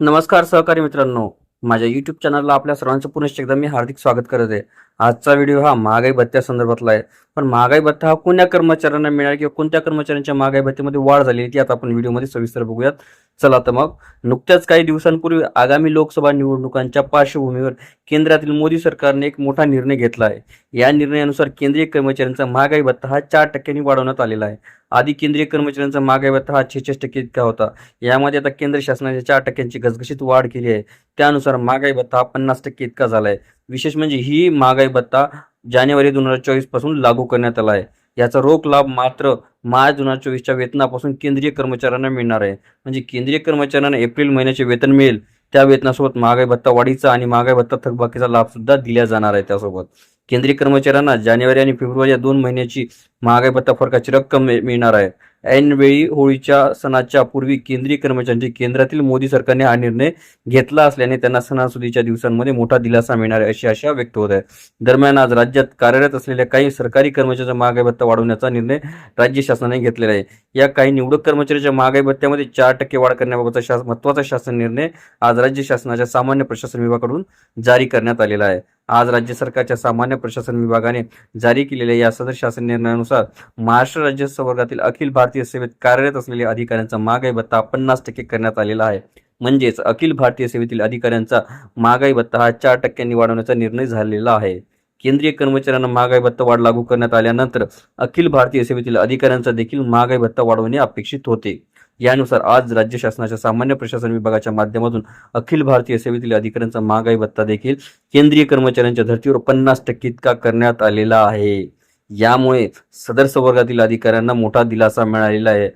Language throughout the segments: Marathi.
नमस्कार सहकारी मित्रांनो. माझ्या युट्यूब चॅनलला आपल्या सर्वांचं पुनश्च एकदा मी हार्दिक स्वागत करत आहे. आजचा व्हिडिओ हा महागाई भत्त्या संदर्भातला आहे. पण महागाई भत्ता हा कोण्या कर्मचाऱ्यांना मिळाला किंवा कोणत्या कर्मचाऱ्यांच्या महागाई भत्त्यामध्ये वाढ झाली आहे ती आता आपण व्हिडिओमध्ये सविस्तर बघूयात. चला तर मग नुकत्याच काही दिवसांपूर्वी आगामी लोकसभा निवडणुकांच्या पार्श्वभूमीवर केंद्रातील मोदी सरकारने एक मोठा निर्णय घेतला आहे. या निर्णयानुसार केंद्रीय कर्मचाऱ्यांचा महागाई भत्ता हा चार टक्क्यांनी वाढवण्यात आलेला आहे. आधी केंद्रीय कर्मचाऱ्यांचा महागाई भत्ता हा छेचाळीस टक्के इतका होता. यामध्ये आता केंद्र शासनाने चार टक्क्यांची घसघशीत वाढ केली आहे. त्यानुसार महागाई भत्ता हा पन्नास टक्के इतका झाला आहे. विशेष म्हणजे ही महागाई भत्ता जानेवारी दोन हजार चोवीसपासून लागू करण्यात आला आहे. याचा रोख लाभ मात्र मार्च दोन हजार चोवीसच्या वेतनापासून केंद्रीय कर्मचाऱ्यांना मिळणार आहे. म्हणजे केंद्रीय कर्मचाऱ्यांना एप्रिल महिन्याचे वेतन मिळेल. त्या वेतनासोबत महागाई भत्ता वाढीचा आणि महागाई भत्ता थकबाकीचा लाभ सुद्धा दिला जाणार आहे त्यासोबत. केंद्रीय कर्मचाऱ्यांना जानेवारी आणि फेब्रुवारी या दोन महिन्याची महागाई भत्ता फरकाची रक्कम मिळणार आहे. ऐनवेळी होळीच्या सणाच्या पूर्वी केंद्रीय कर्मचाऱ्यांची केंद्रातील मोदी सरकारने हा निर्णय घेतला असल्याने त्यांना सणासुदीच्या दिवसांमध्ये मोठा दिलासा मिळणार आहे अशी आशा व्यक्त होत आहे. दरम्यान आज राज्यात कार्यरत असलेल्या काही सरकारी कर्मचाऱ्यांचा महागाई भत्ता वाढवण्याचा निर्णय राज्य शासनाने घेतलेला आहे. या काही निवडक कर्मचाऱ्यांच्या महागाई भत्त्यामध्ये चार टक्के वाढ करण्याबाबतचा शास महत्त्वाचा शासन निर्णय आज राज्य शासनाच्या सामान्य प्रशासन विभागाकडून जारी करण्यात आलेला आहे. आज राज्य सरकारच्या सामान्य प्रशासन विभागाने जारी केलेल्या या सदर शासन निर्णयानुसार महाराष्ट्र राज्य संवर्गातील अखिल भारतीय सेवेत कार्यरत असलेल्या अधिकाऱ्यांचा महागाई भत्ता पन्नास टक्के करण्यात आलेला आहे. म्हणजेच अखिल भारतीय सेवेतील अधिकाऱ्यांचा महागाई भत्ता हा चार टक्क्यांनी वाढवण्याचा निर्णय झालेला आहे. केंद्रीय कर्मचाऱ्यांना महागाई भत्ता वाढ लागू करण्यात आल्यानंतर अखिल भारतीय सेवेतील अधिकाऱ्यांचा देखील महागाई भत्ता वाढवणे अपेक्षित होते. यानुसार आज राज्य शासनाच्या सामान्य प्रशासन विभागाच्या माध्यमातून अखिल भारतीय सेवेतील अधिकाऱ्यांचा महागाई भत्ता देखील केंद्रीय कर्मचाऱ्यांच्या धर्तीवर पन्नास टक्के इतका करण्यात आलेला आहे. यामुळे सदर संवर्गातील अधिकाऱ्यांना मोठा दिलासा मिळालेला आहे.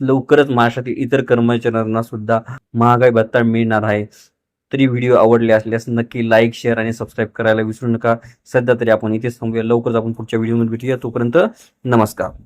लवकरच महाराष्ट्रातील इतर कर्मचाऱ्यांना सुद्धा महागाई भत्ता मिळणार आहे. तरी व्हिडिओ आवडले असल्यास नक्की लाईक शेअर आणि सबस्क्राईब करायला विसरू नका. सध्या तरी आपण इथेच थांबूया. लवकरच आपण पुढच्या व्हिडिओमध्ये भेटूया. तोपर्यंत नमस्कार.